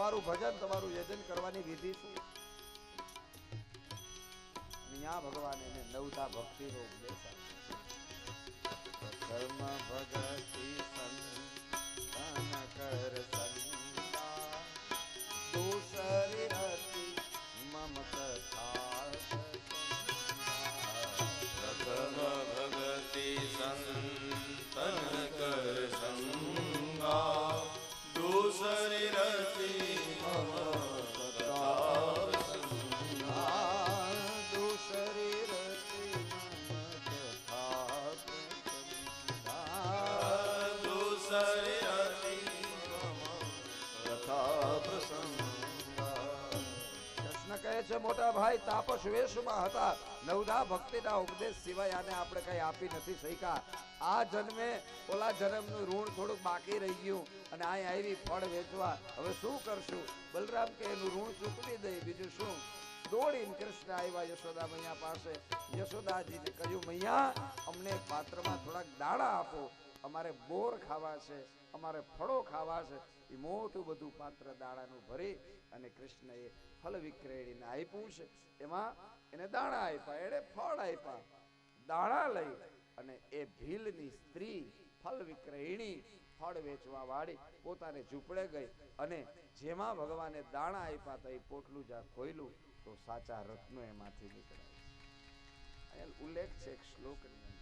તમારું ભજન, તમારું યજન કરવાની વિધિ શું? અહીંયા ભગવાન એને નવતા ભક્તિનો ઉપદેશ આપ્યો કર્મ ભગતિ સંતન મોટા ભાઈ તાપસ વેશમાં હતા. નવધા ભક્તિના ઉપદેશ સિવાય આને આપણે કઈ આપી નથી શક્યા. આ જન્મે ઓલા જન્મનું ઋણ થોડુંક બાકી રહી ગયું અને અહીં આવી ફળ વેચવા. હવે શું કરશું? બલરામ કે એનું ઋણ ચૂકવી દઈ બીજું શું? દોડીને કૃષ્ણ આવ્યા યશોદા મૈયા પાસે. યશોદાજીને કહ્યું, મૈયા, અમને પાત્રમાં થોડાક દાણા આપો. અમારે બોર ખાવા છે, અમારે ફળો ખાવા છે. એ મોટું બધું પાત્ર દાણાનું ભરી અને કૃષ્ણએ ફળ વિક્રેડીને આપ્યું છે. એમાં એને દાણા આપ્યા એને ફળ આપ્યા. દાણા લઈ અને એ ભીલની સ્ત્રી ફળ વિક્રયણી ફળ વેચવા વાળી પોતાને ઝૂંપડે ગઈ અને જેમાં ભગવાને દાણા આપ્યા હતા એ પોટલું જ્યાં ખોયલું તો સાચા રત્નો એમાંથી નીકળ્યા ઉલ્લેખ છે એક શ્લોકની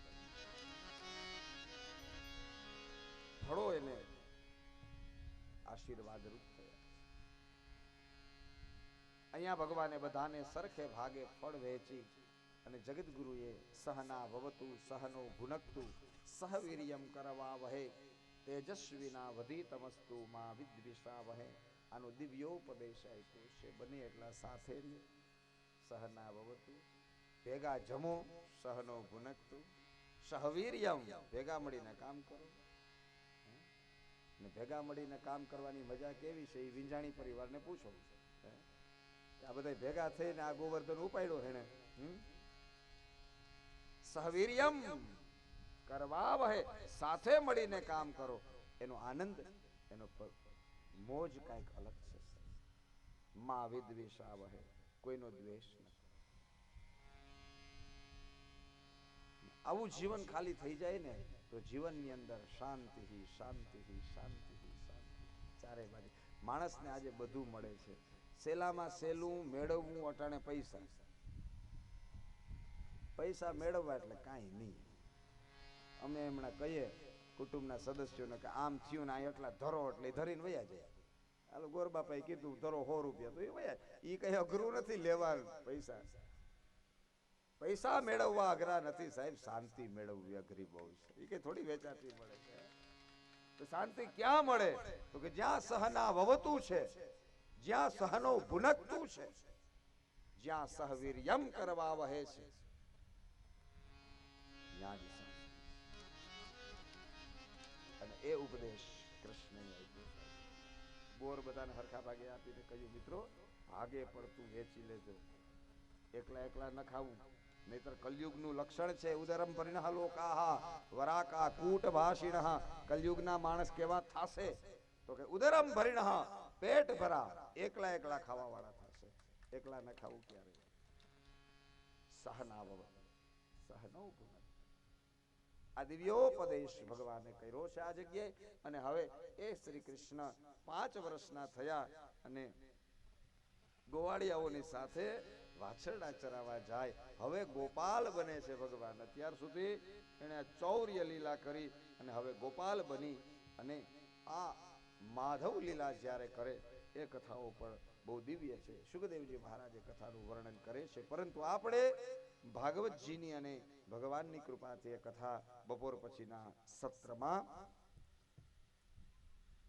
ફળો એને આશીર્વાદ રૂપ અહીંયા ભગવાને બધાને સરખે ભાગે ફળ વહેંચી અને જગદગુરુએ સહના ભવતુ, સહનો ભુનકતું, સહવીર્યમ કરવા વહે તેજસ્વીના વધીતમસ્તુ માં વિદ્વિષા વહે આનો દિવ્યોપદેશ આપ્યો છે, બને એટલા સાથે સહના ભવતુ. ભેગા જમો, સહનો ભુનકતું. સહવીર્યમ, ભેગા મળીને કામ કરો. ને ભેગા મળીને કામ કરવાની મજા કેવી છે, એ વિંજાણી પરિવારને પૂછો. આ બધા ભેગા થઈને આ ગોવર્ધન ઉપાડ્યો એને સહવીર્યમ કરવા વહે સાથે મળીને કામ કરો. એનો આનંદ, એનો મોજ કાંઈક અલગ છે માં વિદ્વેષા વહે કોઈનો દ્વેષ નથી. આવું જીવન ખાલી થઈ જાય ને, તો જીવનની અંદર શાંતિ શાંતિ શાંતિ શાંતિ. ચારે બાજુ. માણસને આજે બધું મળે છે. સેલામાં સેલું, મેળવવું અટાણે પૈસા. પૈસા મેળવવા એટલે કાંઈ નહીં. અમે હમણાં કહીએ કુટુંબના સદસ્યોને કે આમ થયું ને આ એટલા ધરો એટલે ધરીને વયા જાય. હાલો ગોરબાપાએ કીધું, ધરો સો રૂપિયા. તો એ વયા એ કઈ અઘરું નથી લેવાનું, પૈસા. પૈસા મેળવવા અઘરા નથી, સાહેબ. શાંતિ મેળવવી અઘરી બહુ છે. એ કઈ થોડી વેચાતી મળે છે. શાંતિ ક્યાં મળે? તો કે જ્યાં સહના વવતું છે જ્યાં સહનો ભુનકતું છે, જ્યાં સહવીર્યમ કરવા વહે છે. અને એ ઉપદેશ કૃષ્ણએ બોર બધાને હરખા ભાગે આપીને કહ્યું, મિત્રો, ભાગે પડતું વેચી લેજો. એકલા એકલા ન ખાવું. નહીતર કલયુગનું લક્ષણ છે, ઉદરમ પરિણહ લોકાહા વરાકા કૂટ ભાષિણઃ કલયુગના માણસ કેવા થાશે? તો કે ઉદરમ ભરિણઃ પેટ ભરા એકલા એકલા ખાવા વાળા થશે. એકલા ન ખાવું ક્યારે? સહના સહનો. આ દિવ્યોપદેશ ભગવાને કર્યો છે આ જગ્યાએ. અને હવે એ શ્રી કૃષ્ણ પાંચ વર્ષના થયા અને ગોવાળિયાઓની સાથે વાછરડા ચરાવવા જાય. હવે ગોપાલ બને છે ભગવાન. અત્યાર સુધી એણે ચૌર્ય લીલા કરી અને હવે ગોપાલ બની અને આ માધવ લીલા જ્યારે કરે એ કથાઓ પણ બહુ દિવ્ય છે. સુખદેવજી મહારાજે કથાનું વર્ણન કરે છે. પરંતુ આપણે ભાગવતજીની અને ભગવાનની કૃપાથી એ કથા બપોર પછીના સત્રમાં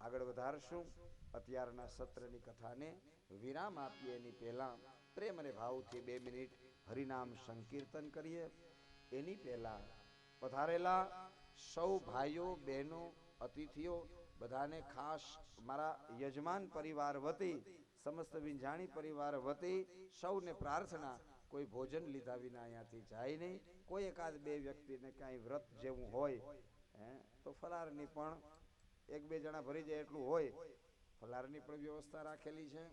આગળ વધારશું. અત્યારના સત્રની કથાને વિરામ આપીએ. એની પહેલા પ્રેમ અને ભાવથી બે મિનિટ હરિનામ સંકીર્તન કરીએ. એની પહેલા પધારેલા સૌ ભાઈઓ, બહેનો, અતિથિઓ બધાને ખાસ મારા યજમાન પરિવાર વતી, સમસ્ત વિંજાણી પરિવાર વતી સૌને પ્રાર્થના, કોઈ ભોજન લીધા વિના અહીંયાથી જાય નહીં. કોઈ એકાદ બે વ્યક્તિને ક્યાંય વ્રત જેવું હોય, હે, તો ફલારની પણ એક બે જણા ભરી જાય એટલું હોય. ફલારની પણ વ્યવસ્થા રાખેલી છે.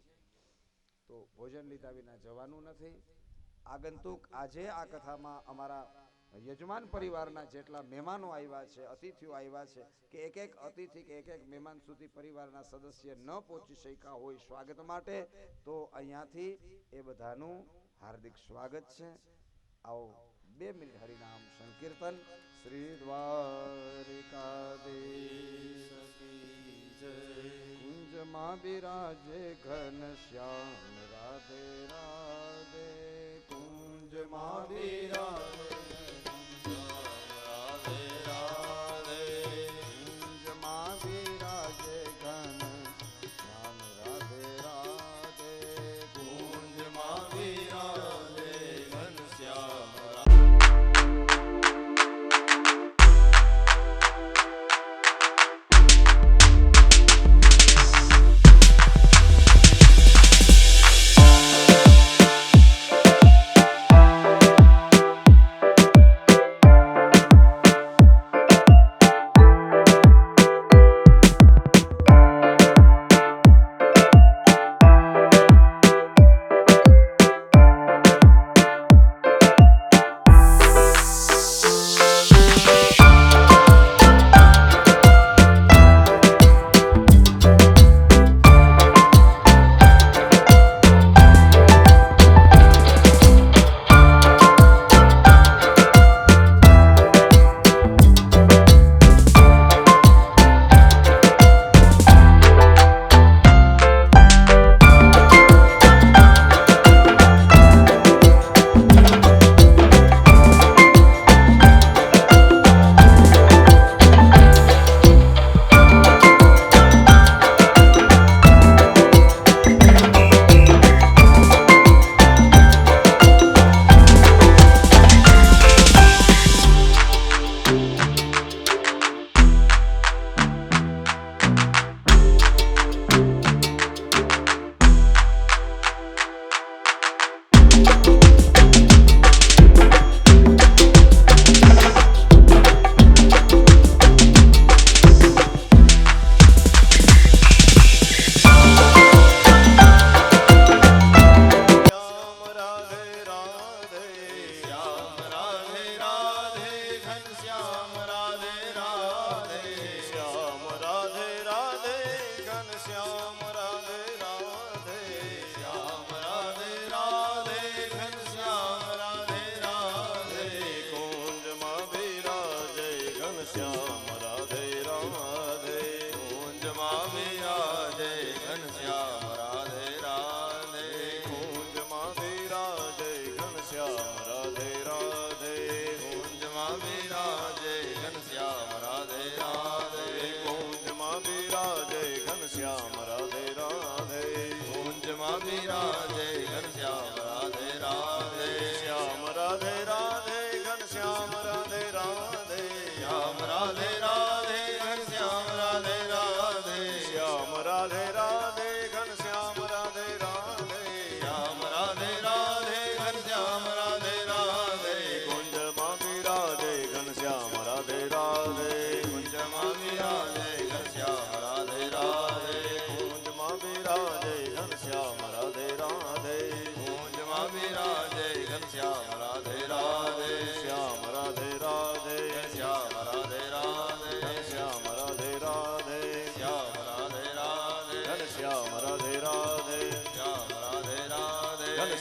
તો ભોજન લીધા વિના જવાનું નથી. આગંતુક આજે આ કથામાં અમારા યજમાન પરિવારના જેટલા મહેમાનો આવ્યા છે, અતિથિઓ આવ્યા છે, કે એક એક અતિથિ કે એક એક મહેમાન સુધી પરિવારના સદસ્ય ન પહોંચી શક્યા હોય સ્વાગત માટે, તો અહીંયાથી એ બધાનું હાર્દિક સ્વાગત છે. આવો બે મિનિટ હરિનામ સંકીર્તન. શ્રી દ્વારિકા કુંજમાં બિરાજે ઘન શ્યામ, રાધે રાધે. કુંજમાં બિરાજે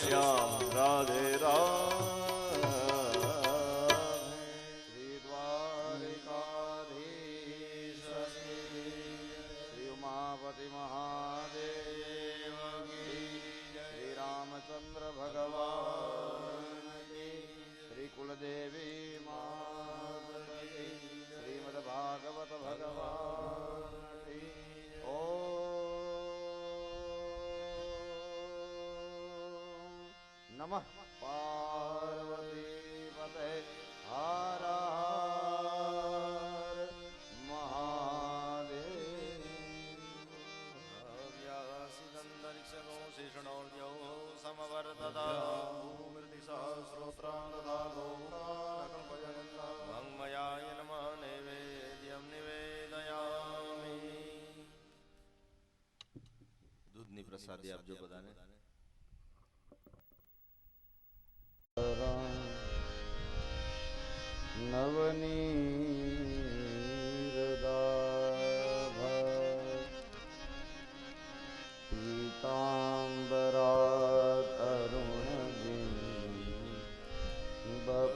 Yo. નમઃ પાર્વતી પતે હર હર મહાદેવંદરીક્ષો શિષણો સમવર્તમૃતિ સહસ્રોત્રાંગમયાય નમ નૈવેદ્યમ નિવેદયામિ દૂધની પ્રસાદી આપજો બધાને.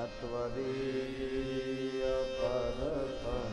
કૃષ્ણત્વદીય પરતમ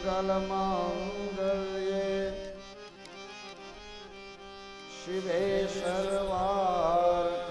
સર્વદા સર્વમંગલમાંગલ્યે શિવે સર્વાર્થ